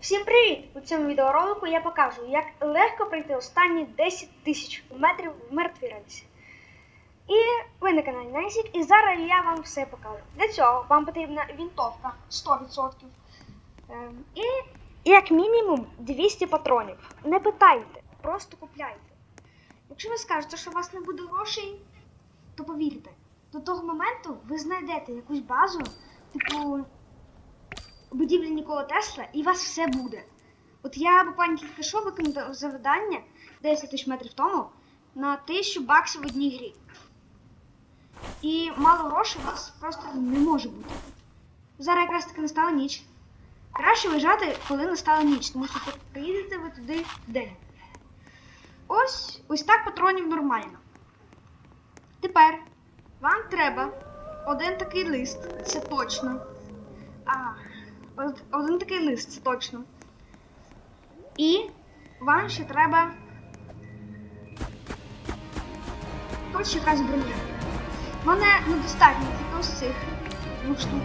Всім привіт! У цьому відеоролику я покажу, як легко пройти останні 10 тисяч метрів в мертвій рельсі. І ви на каналі Найсік, і зараз я вам все покажу. Для цього вам потрібна вінтовка 100%. Ем, і як мінімум 200 патронів. Не питайте, просто купляйте. Якщо ви скажете, що у вас не буде грошей, то повірте, до того моменту ви знайдете якусь базу, типу будівлі Нікола Тесла, і у вас все буде. От я буквально тільки виконав завдання 10 тисяч метрів тому на 1000 баксів в одній грі. І мало грошей у вас просто не може бути. Зараз якраз таки настала ніч. Краще виїжджати, коли настала ніч, тому що приїдете ви туди вдень. Ось ось так патронів нормально. Тепер вам треба один такий лист, це точно. А, один такий лист, це точно. І вам ще треба. Ось якась броня. Мене недостатньо тільки ось цих двох штук.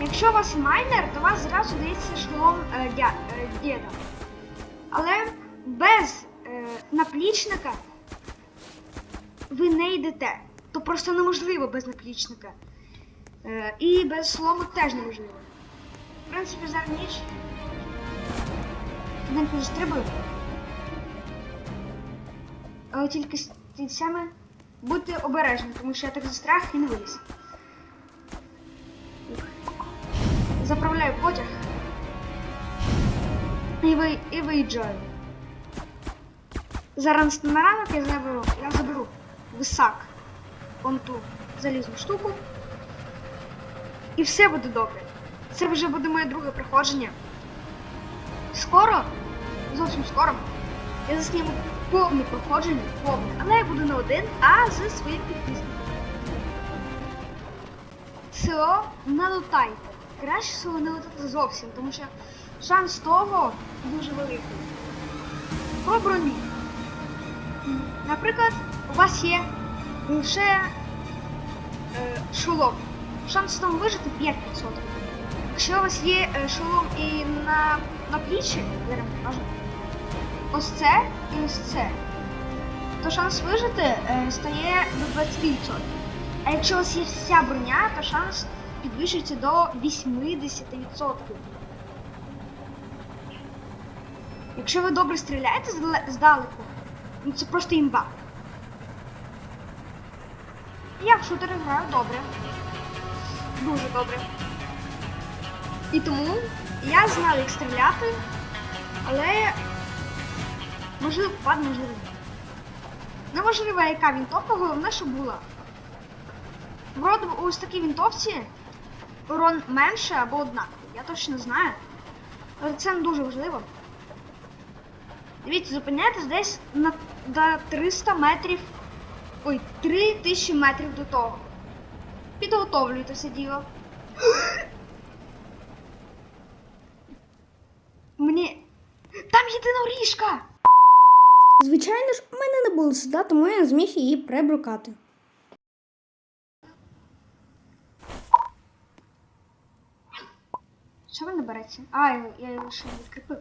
Якщо у вас майнер, то у вас зразу дається шолом е, дя, е, діда. Але без е, наплічника ви не йдете. То просто неможливо без наплічника. Е, і без слому теж неможливо. В принципі, зараз ніч. Не підстрибую. Але тільки стільцями будьте обережні, тому що я так застряг і не виліз. Заправляю потяг. І, ви, і виїжджаю. Зараз на ранок я заберу, я заберу висак вон ту залізну штуку. І все буде добре. Це вже буде моє друге проходження. Скоро, зовсім скоро, я засніму повне проходження, повне, але я буду не один, а з своїм підписником. СО не лутайте. Краще село не лутати зовсім, тому що шанс того дуже великий. Про броню. Наприклад, у вас є лише е, шолом. Шанс там вижити 5%. Якщо у вас є е, шолом і на, на плічі, зараз покажу, ось це і ось це, то шанс вижити е, стає до 20%. А якщо у вас є вся броня, то шанс підвищується до 80%. Якщо ви добре стріляєте здалеку, ну це просто імба. Я в шутери граю добре. Дуже добре. І тому я знав, як стріляти, але можливо впад, можливо. Неважливо, яка вінтовка, головне, щоб була. Вроде ось такій вінтовці урон менше або однаковий. Я точно знаю. Але це не дуже важливо. Дивіться, зупиняйтесь десь на до 300 метрів. Ой, 3000 метрів до того. Підготовлюйте це діло. Мені. Там єдиноріжка! Звичайно ж, у мене не було суда, тому я не зміг її прибрукати. Що він не береться? А, я, я його ще не відкріпив.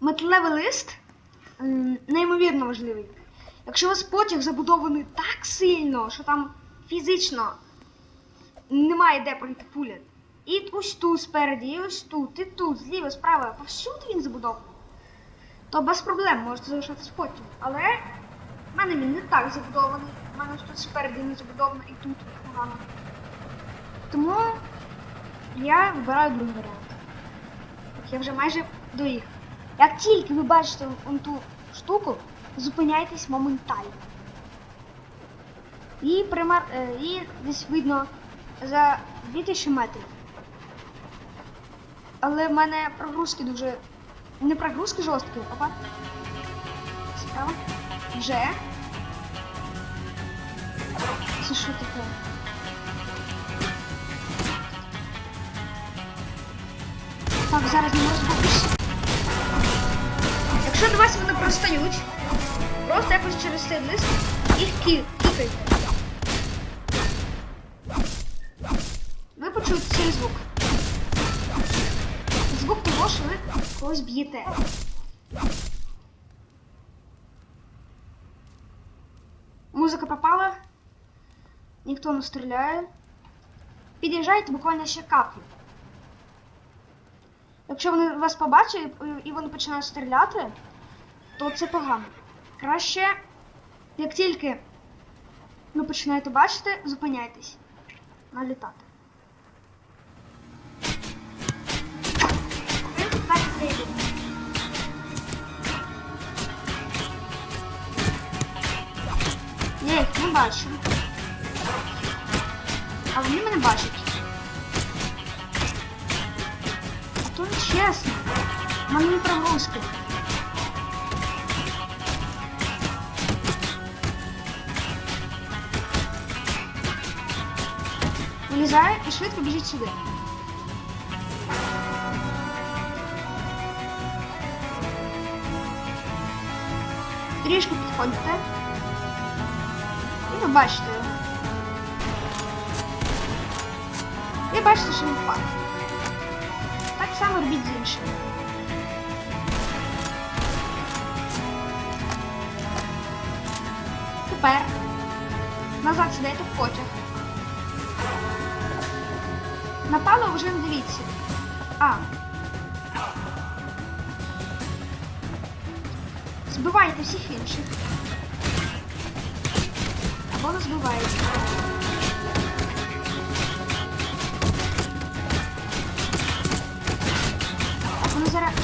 Металевий лист неймовірно важливий. Якщо у вас потяг забудований так сильно, що там фізично немає де пройти пуля. І ось тут спереді, і ось тут, і тут, зліва, справа, повсюди він забудований. То без проблем можете залишатись потім. Але в мене він не так забудований. У мене тут спереді не забудовано і тут погано. Тому я вибираю другий варіант. Я вже майже доїхав. Як тільки ви бачите он ту штуку, зупиняйтесь моментально. І, примар... е, і десь видно за 2000 метрів. Але в мене прогрузки дуже. Не прогрузки жорсткі, опа. Справа. Вже. Це що таке? Так, зараз не збутися. Якщо до вас вони пристають, просто якось через цей лист їх кі- кікайте. Ви почуєте цей звук. Що ви когось б'єте. Музика пропала. Ніхто не стріляє. Під'їжджайте буквально ще каплю. Якщо вони вас побачать і вони починають стріляти, то це погано. Краще, як тільки ви починаєте бачити, зупиняйтесь. Налітати. Не бачу. А вони мене бачать. А то чесно. У не прогрузки. Вилізає і швидко біжить сюди. Трішки підходите. Ви бачите. Ви бачите, що він впав. Так само робіть з іншим. Тепер назад сідаєте в потяг. Напало вже не дивіться. А. Збивайте всіх інших. Або не збиваєте. Так, вони зараз.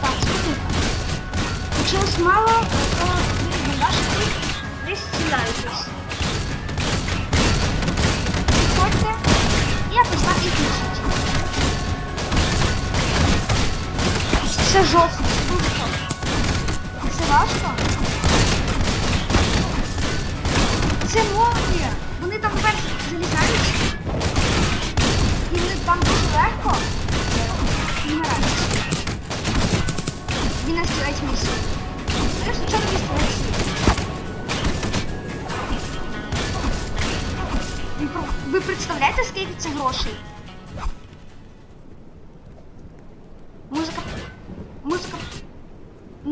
Так, слухайте. Якщо вас мало, то ви бачите, ви зціляєтесь. Жорстко, це важко?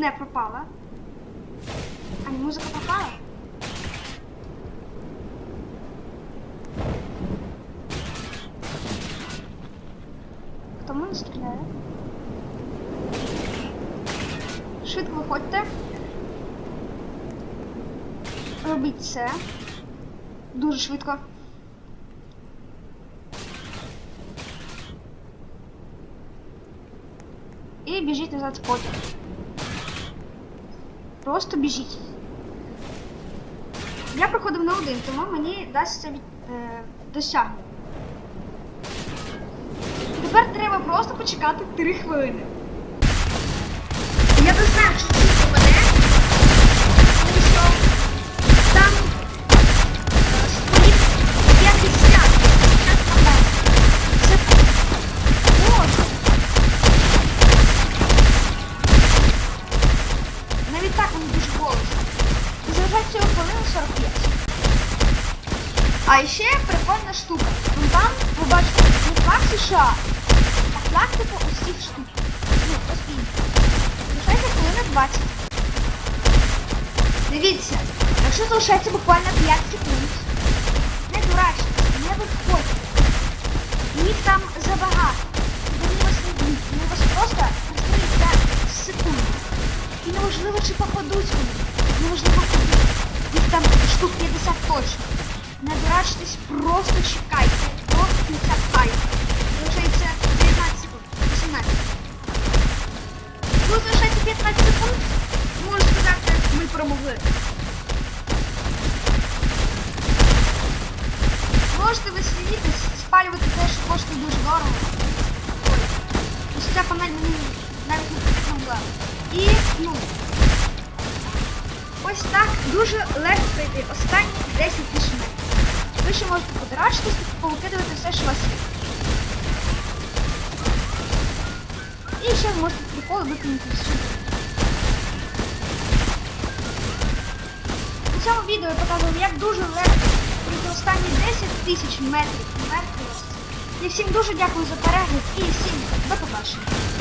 Не пропала. А музика пропала. Хто мене стріляє? Швидко виходьте. Робіть це. Дуже швидко. І біжіть назад в потяг. Просто біжіть. Я проходив на один, тому мені дасться від, е, досягнути. Тепер треба просто почекати 3 хвилини. Я не 20. Дивіться, якщо залишається буквально 5 секунд, не дурачте, не виходьте. Їх там забагато. Вони вас не б'ють, вони вас просто розстрілюють за секунду. І неважливо, чи попадуть вони. Неважливо куди. Їх там штук 50 точно. Не дурачтесь, просто чекайте. Просто не чекайте. Залишається 19 секунд. 18. Коли залишається 15 секунд, можу сказати, ми промогли. Можете ви сидіти, спалювати те, що коштує дуже дорого. Ой, ось ця панель мені навіть не потрібна. І, ну, ось так дуже легко пройти останні 10 тисяч метрів. Ви ще можете подорожитись і повикидувати все, що у вас є. І ще можете приколи викинути сюди. В цьому відео я показував, як дуже легко пройти останні 10 тисяч метрів мертвості. І всім дуже дякую за перегляд і всім до побачення.